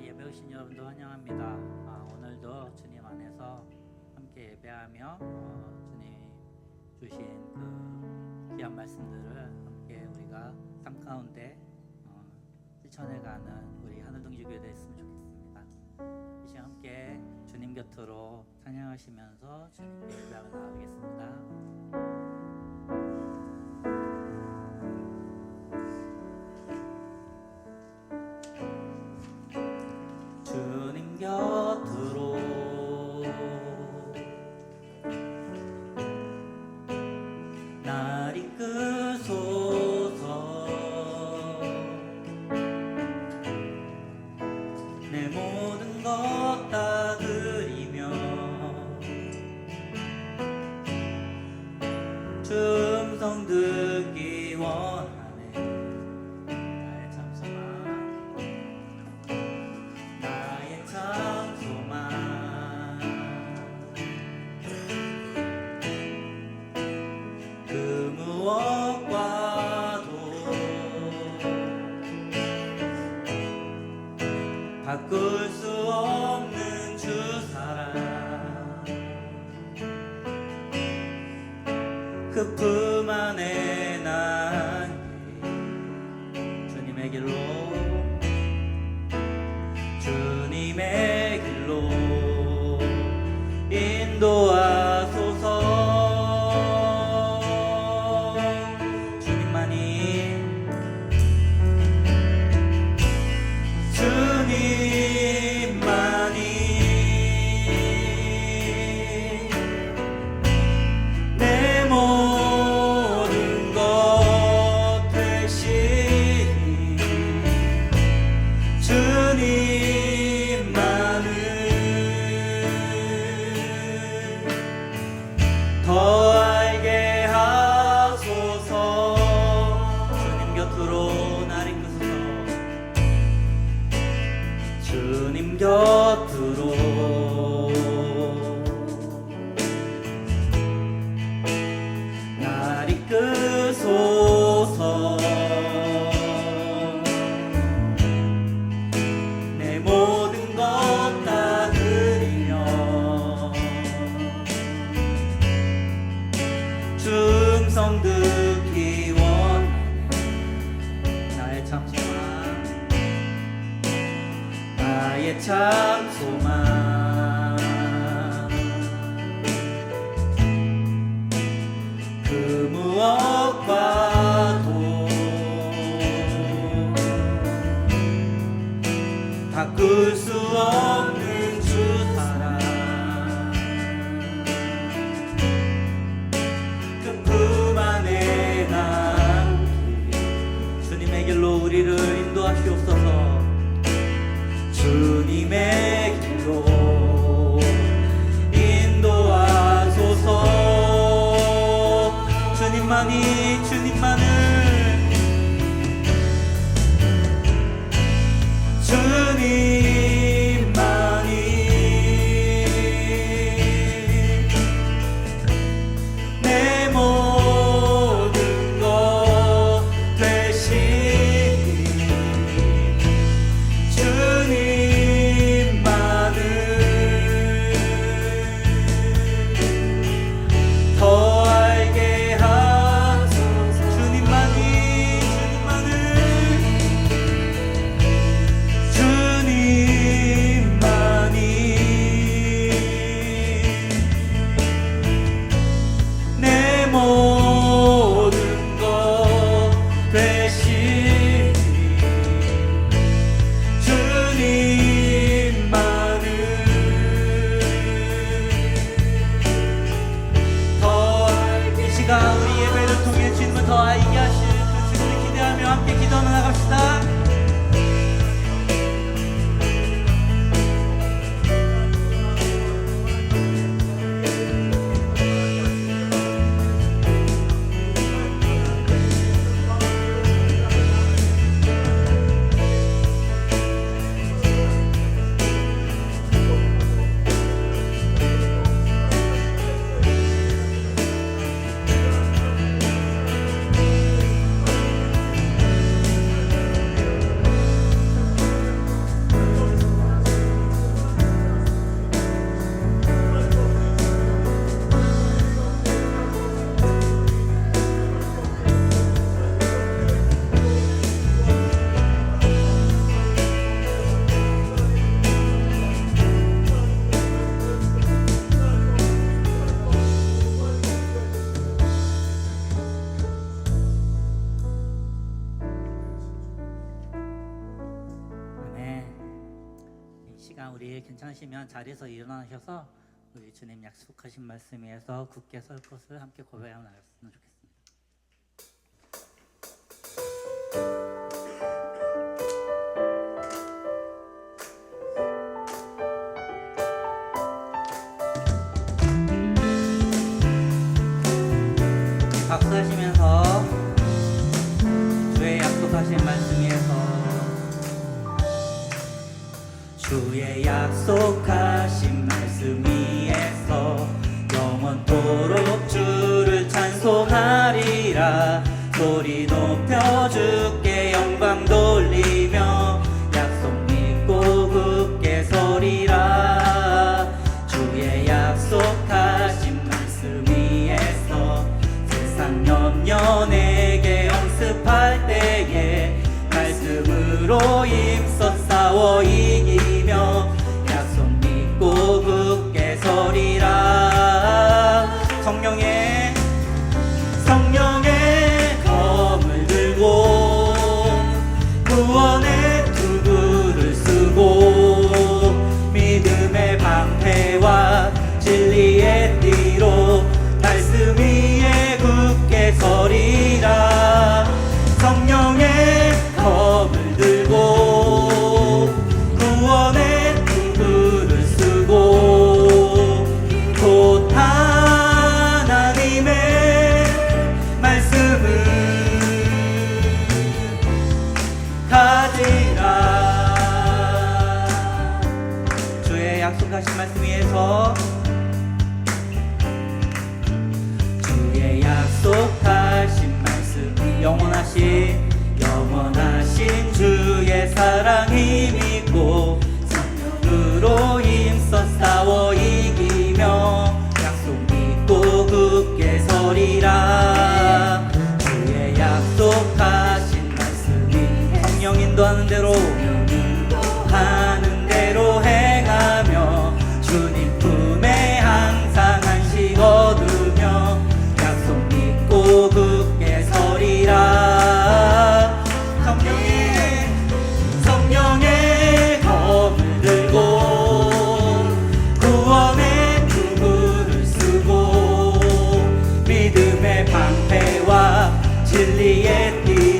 예배 오신 여러분도 환영합니다. 아, 오늘도 주님 안에서 함께 예배하며 어, 주님 주신 그 귀한 말씀들을 함께 우리가 삶 가운데 어, 실천해가는 우리 하늘동지교회 됐으면 좋겠습니다. 이 시간 함께 주님 곁으로 찬양하시면서 주님께 예배하러 나가겠습니다. 그품 안에 난 주님의 길로 주님의 길로 인도하 나의 참 소망 주님만이 주님만을 시간 우리 괜찮으시면 자리에서 일어나셔서 우리 주님 약속하신 말씀에서 굳게 설 것을 함께 고백하며 나갔으면 좋겠습니다. 鳥の 사랑이 믿고 성령으로 힘써 싸워 till the end.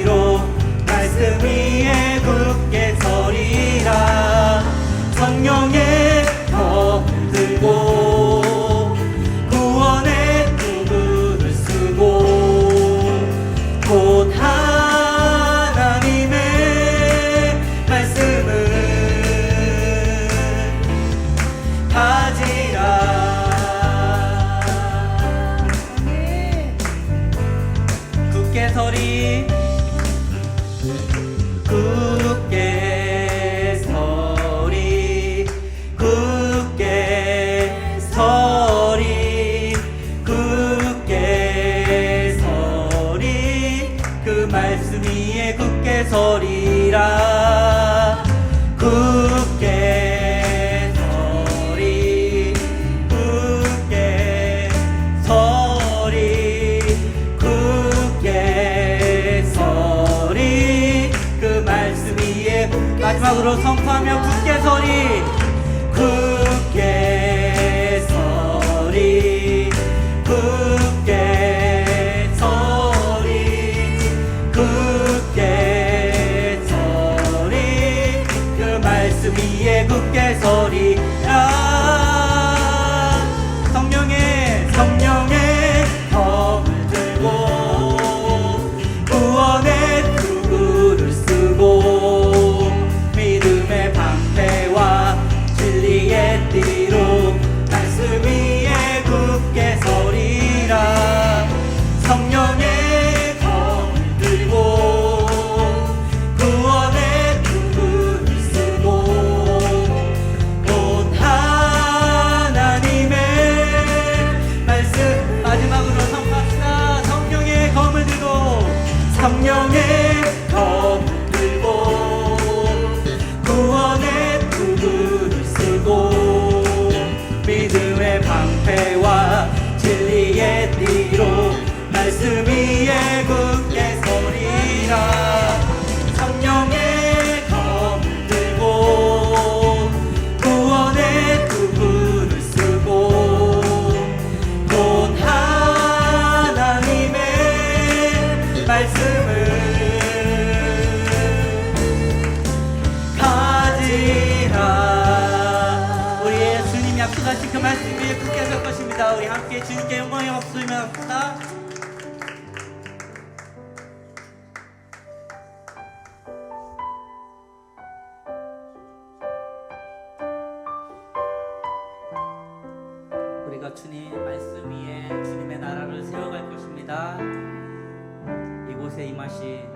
마지막으로 선포하며 굳게 서리 굳게 서리 굳게 서리 굳게 서리. 그 말씀 위에 굳게 서리. 주님 말씀 위에 주님의 나라를 세워갈 것입니다. 이곳에 임하시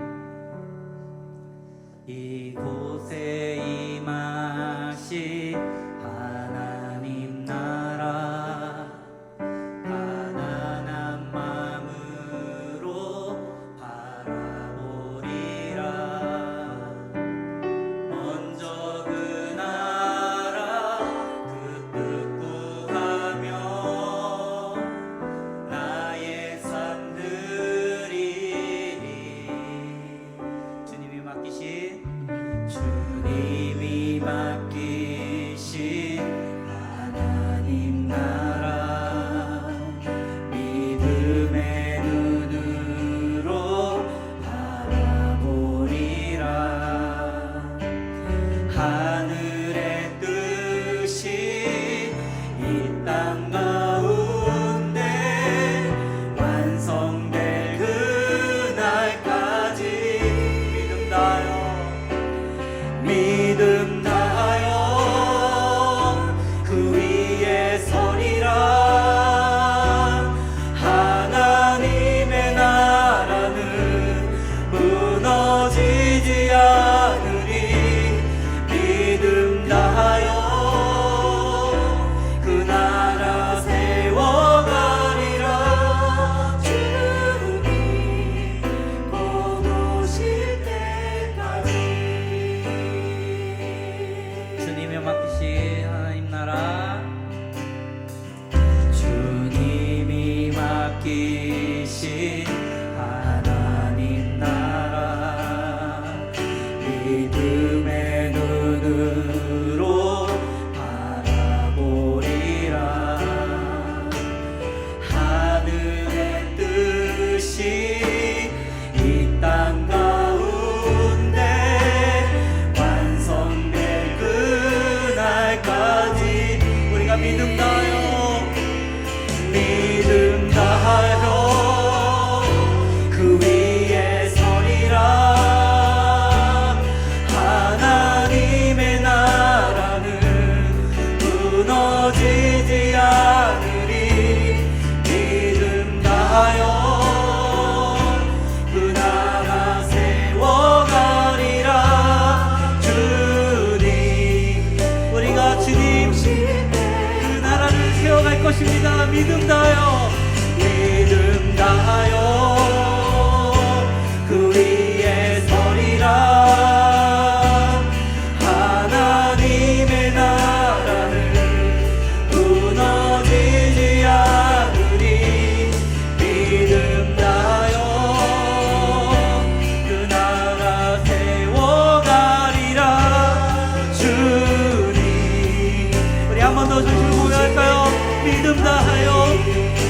믿음 다요. 믿음 다하여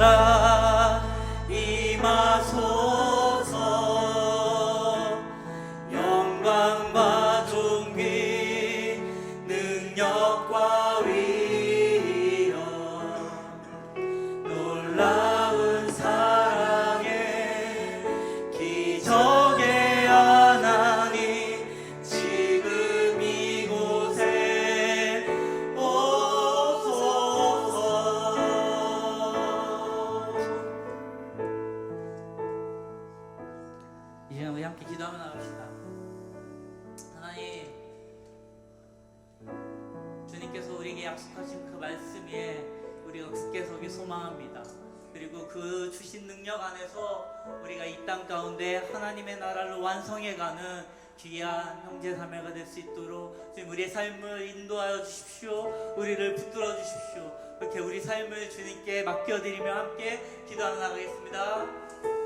사랑 주님께서 우리에게 약속하신 그 말씀 위에 우리가 굳게 서기 소망합니다. 그리고 그 주신 능력 안에서 우리가 이 땅 가운데 하나님의 나라를 완성해가는 귀한 형제 자매가 될 수 있도록 지금 우리의 삶을 인도하여 주십시오. 우리를 붙들어 주십시오. 그렇게 우리 삶을 주님께 맡겨드리며 함께 기도하며 나가겠습니다.